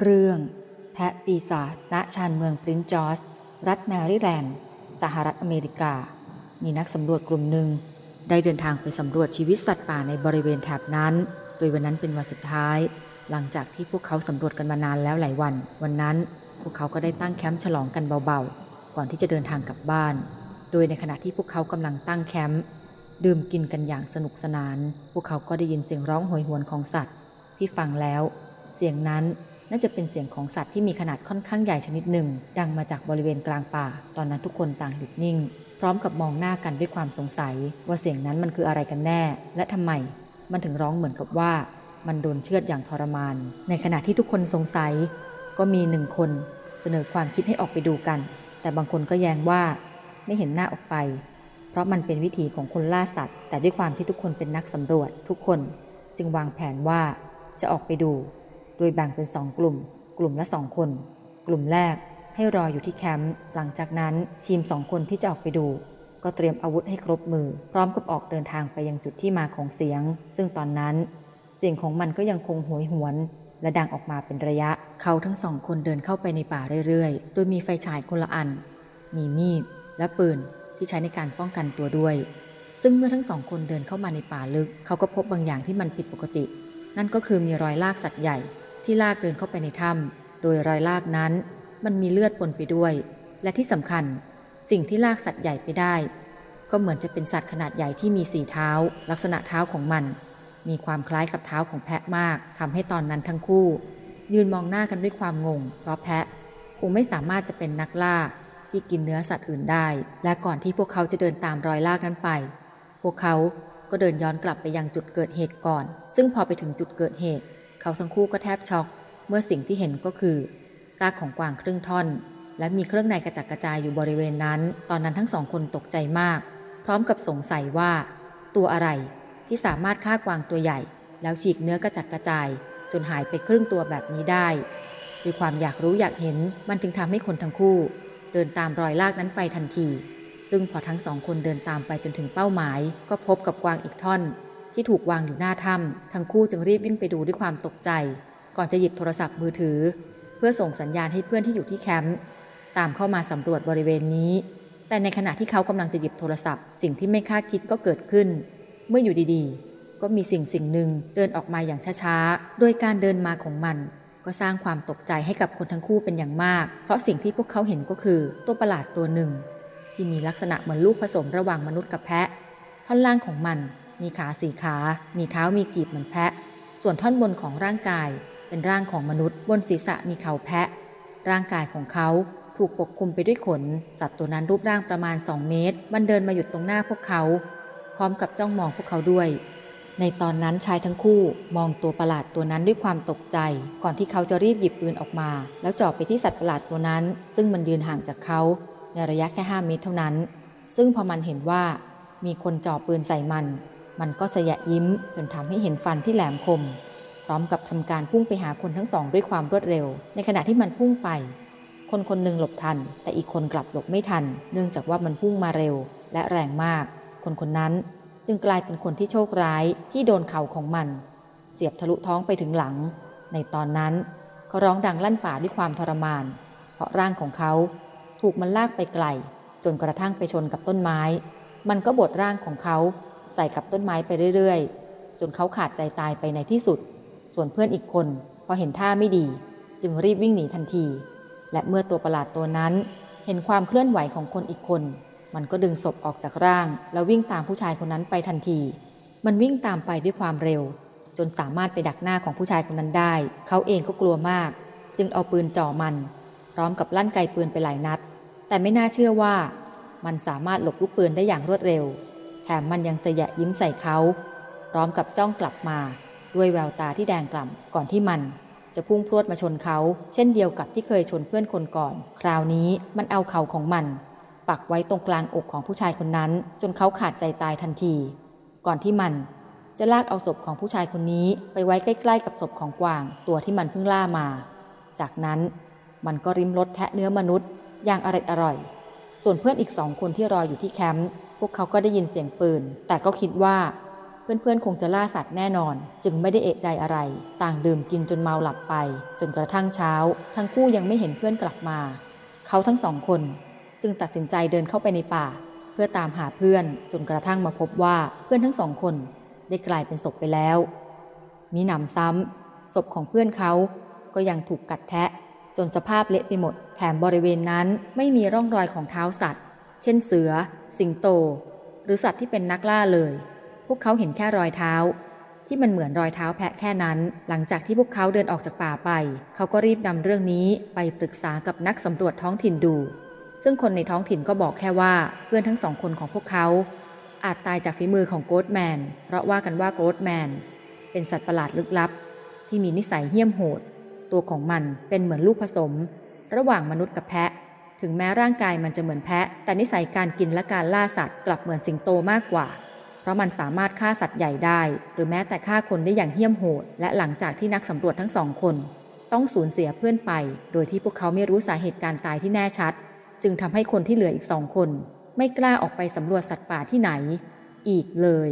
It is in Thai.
เรื่อง แพะปีศาจณชานเมืองปรินซ์จอร์จรัฐแมริแลนด์ สหรัฐอเมริกา มีนักสำรวจกลุ่มหนึ่ง ได้เดินทางไปสำรวจชีวิตสัตว์ป่าในบริเวณแถบนั้น โดยวันนั้นเป็นวันสุดท้าย หลังจากที่พวกเขาสำรวจกันมานานแล้วหลายวัน วันนั้น พวกเขาก็ได้ตั้งแคมป์ฉลองกันเบาๆ ก่อนที่จะเดินทางกลับบ้าน โดยในขณะที่พวกเขากำลังตั้งแคมป์ดื่มกินกันอย่างสนุกสนาน พวกเขาก็ได้ยินเสียงร้องโหยหวนของสัตว์ ที่ฟังแล้ว เสียงนั้น น่าจะเป็นเสียงของสัตว์ที่มีขนาดค่อนข้างใหญ่ชนิดหนึ่ง ดังมาจากบริเวณกลางป่า ตอนนั้นทุกคนต่างหยุดนิ่ง พร้อมกับมองหน้ากันด้วยความสงสัย ว่าเสียงนั้นมันคืออะไรกันแน่ และทำไม มันถึงร้องเหมือนกับว่า มันโดนเชือดอย่างทรมาน ในขณะที่ทุกคนสงสัย ก็มีหนึ่งคนเสนอความคิดให้ออกไปดูกัน แต่บางคนก็แย้งว่า ไม่เห็นหน้าออกไป เพราะมันเป็นวิถีของคนล่าสัตว์ แต่ด้วยความที่ทุกคนเป็นนักสำรวจ ทุกคนจึงวางแผนว่าจะออกไปดู โดยแบ่งเป็นสองกลุ่ม กลุ่มละสองคน กลุ่มแรกให้รออยู่ที่แคมป์ หลังจากนั้นทีมสองคนที่จะออกไปดู ก็เตรียมอาวุธให้ครบมือ พร้อมกับออกเดินทางไปยังจุดที่มาของเสียง ซึ่งตอนนั้น เสียงของมันก็ยังคงโหยหวน และดังออกมาเป็นระยะ เขาทั้งสองคนเดินเข้าไปในป่าเรื่อยๆ โดยมีไฟฉายคนละอัน มีมีดและปืนที่ใช้ในการป้องกันตัวด้วย ซึ่งเมื่อทั้งสองคนเดินเข้ามาในป่าลึก เขาก็พบบางอย่างที่มันผิดปกติ นั่นก็คือมีรอยลากสัตว์ใหญ่ ที่ลากเดินเข้าไปในถ้ำโดยรอยลากนั้น มันมีเลือดปนไปด้วย และที่สำคัญ สิ่งที่ลากสัตว์ใหญ่ไปได้ ก็เหมือนจะเป็นสัตว์ขนาดใหญ่ที่มีสี่เท้า ลักษณะเท้าของมัน มีความคล้ายกับเท้าของแพะมากทำให้ตอนนั้นทั้งคู่ ยืนมองหน้ากันด้วยความงง เพราะแพะคงไม่สามารถจะเป็นนักล่าที่กินเนื้อสัตว์อื่นได้ และก่อนที่พวกเขาจะเดินตามรอยลากนั้นไป พวกเขาก็เดินย้อนกลับไปยังจุดเกิดเหตุก่อน ซึ่งพอไปถึงจุดเกิดเหตุ เขาทั้งคู่ก็แทบช็อก เมื่อสิ่งที่เห็นก็คือซากของกวางครึ่งท่อน และมีเครื่องในกระจัดกระจายอยู่บริเวณนั้น ตอนนั้นทั้งสองคนตกใจมาก พร้อมกับสงสัยว่า ตัวอะไรที่สามารถฆ่ากวางตัวใหญ่ แล้วฉีกเนื้อกระจัดกระจาย จนหายไปครึ่งตัวแบบนี้ได้ด้วยความอยากรู้อยากเห็นมันจึงทำให้คนทั้งคู่ เดินตามรอยลากนั้นไปทันที ซึ่งพอทั้งสองคนเดินตามไปจนถึงเป้าหมาย ก็พบกับกวางอีกท่อน ที่ถูกวางอยู่หน้าถ้ำทั้งคู่จึงรีบวิ่งไปดูด้วยความตกใจ ก่อนจะหยิบโทรศัพท์มือถือ เพื่อส่งสัญญาณให้เพื่อนที่อยู่ที่แคมป์ตามเข้ามาสำรวจบริเวณนี้ แต่ในขณะที่เขากำลังจะหยิบโทรศัพท์ สิ่งที่ไม่คาดคิดก็เกิดขึ้น เมื่ออยู่ดีๆ ก็มีสิ่งสิ่งหนึ่งเดินออกมาอย่างช้าๆ โดยการเดินมาของมัน ก็สร้างความตกใจให้กับคนทั้งคู่เป็นอย่างมาก เพราะสิ่งที่พวกเขาเห็นก็คือตัวประหลาดตัวหนึ่ง ที่มีลักษณะเหมือนลูกผสมระหว่างมนุษย์กับแพะ ท่อนล่างของมัน มีขาสี่ขา มีเท้ามีกีบเหมือนแพะ ส่วนท่อนบนของร่างกายเป็นร่างของมนุษย์ บนศีรษะมีเขาแพะ ร่างกายของเขาถูกปกคลุมไปด้วยขน สัตว์ตัวนั้นรูปร่างประมาณ 2 เมตร มันเดินมาหยุดตรงหน้าพวกเขา พร้อมกับจ้องมองพวกเขาด้วย ในตอนนั้นชายทั้งคู่มองตัวประหลาดตัวนั้นด้วยความตกใจ ก่อนที่เขาจะรีบหยิบปืนออกมา แล้วจ่อไปที่สัตว์ประหลาดตัวนั้น ซึ่งมันยืนห่างจากเขาในระยะแค่ 5 เมตรเท่านั้น ซึ่งพอมันเห็นว่ามีคนจ่อปืนใส่มัน มันก็สยะยิ้มจนทำให้เห็นฟันที่แหลมคม พร้อมกับทำการพุ่งไปหาคนทั้งสองด้วยความรวดเร็ว ในขณะที่มันพุ่งไป คนคนหนึ่งหลบทัน แต่อีกคนกลับหลบไม่ทัน เนื่องจากว่ามันพุ่งมาเร็ว และแรงมาก คนคนนั้นจึงกลายเป็นคนที่โชคร้ายที่โดนเข่าของมัน เสียบทะลุท้องไปถึงหลัง ในตอนนั้นเขาร้องดังลั่นป่าด้วยความทรมาน เพราะร่างของเขาถูกมันลากไปไกล จนกระทั่งไปชนกับต้นไม้ มันก็บดร่างของเขา ใส่กับต้นไม้ไปเรื่อยๆ จนเขาขาดใจตายไปในที่สุด ส่วนเพื่อนอีกคน พอเห็นท่าไม่ดี จึงรีบวิ่งหนีทันที และเมื่อตัวประหลาดตัวนั้น เห็นความเคลื่อนไหวของคนอีกคน มันก็ดึงศพออกจากร่าง แล้ววิ่งตามผู้ชายคนนั้นไปทันที มันวิ่งตามไปด้วยความเร็ว จนสามารถไปดักหน้าของผู้ชายคนนั้นได้ เขาเองก็กลัวมาก จึงเอาปืนจ่อมัน พร้อมกับลั่นไกปืนไปหลายนัด แต่ไม่น่าเชื่อว่า มันสามารถหลบลูกปืนได้อย่างรวดเร็ว แถมมันยังเสยะยิ้มใส่เขา พร้อมกับจ้องกลับมา ด้วยแววตาที่แดงกล่ำก่อนที่มัน จะพุ่งพรวดมาชนเขา เช่นเดียวกับที่เคยชนเพื่อนคนก่อน คราวนี้มันเอาเข่าของมัน ปักไว้ตรงกลางอกของผู้ชายคนนั้น จนเขาขาดใจตายทันที ก่อนที่มันจะลากเอาศพของผู้ชายคนนี้ไปไว้ใกล้ ๆ กับศพของกวาง ตัวที่มันเพิ่งล่ามา จากนั้นมันก็ริมรสแทะเนื้อมนุษย์ อย่างอร่อยอร่อย ส่วนเพื่อนอีกสองคนที่รออยู่ที่แคมป์ วกเขาก็ได้ยินเสียงปืน แต่ก็คิดว่า เพื่อนๆคงจะล่าสัตว์แน่นอน จึงไม่ได้เอะใจอะไร ต่างดื่มกินจนเมาหลับไป จนกระทั่งเช้า ทั้งคู่ยังไม่เห็นเพื่อนกลับมา เขาทั้งสองคน จึงตัดสินใจเดินเข้าไปในป่า เพื่อตามหาเพื่อนจนกระทั่งมาพบว่าเพื่อนทั้งสองคน ได้กลายเป็นศพไปแล้ว มีหนำซ้ำศพของเพื่อนเขาก็ยังถูกกัดแทะ จนสภาพเละไปหมด แถมบริเวณนั้นไม่มีร่องรอยของเท้าสัตว์ เช่นเสือ สิงโต หรือสัตว์ที่เป็นนักล่าเลย พวกเขาเห็นแค่รอยเท้า ที่มันเหมือนรอยเท้าแพะแค่นั้น หลังจากที่พวกเขาเดินออกจากป่าไป เขาก็รีบนำเรื่องนี้ไปปรึกษากับนักสำรวจท้องถิ่นดู ซึ่งคนในท้องถิ่นก็บอกแค่ว่าเพื่อนทั้งสองคนของพวกเขา อาจตายจากฝีมือของโกดแมน เพราะว่ากันว่าโกดแมน เป็นสัตว์ประหลาดลึกลับ ที่มีนิสัยเหี้ยมโหด ตัวของมันเป็นเหมือนลูกผสม ระหว่างมนุษย์กับแพะ ถึงแม้ร่างกายมันจะเหมือนแพะ แต่นิสัยการกินและการล่าสัตว์กลับเหมือนสิงโตมากกว่า เพราะมันสามารถฆ่าสัตว์ใหญ่ได้ หรือแม้แต่ฆ่าคนได้อย่างเหี้ยมโหด และหลังจากที่นักสำรวจทั้งสองคน ต้องสูญเสียเพื่อนไป โดยที่พวกเขาไม่รู้สาเหตุการตายที่แน่ชัด จึงทำให้คนที่เหลืออีกสองคน ไม่กล้าออกไปสำรวจสัตว์ป่าที่ไหน อีกเลย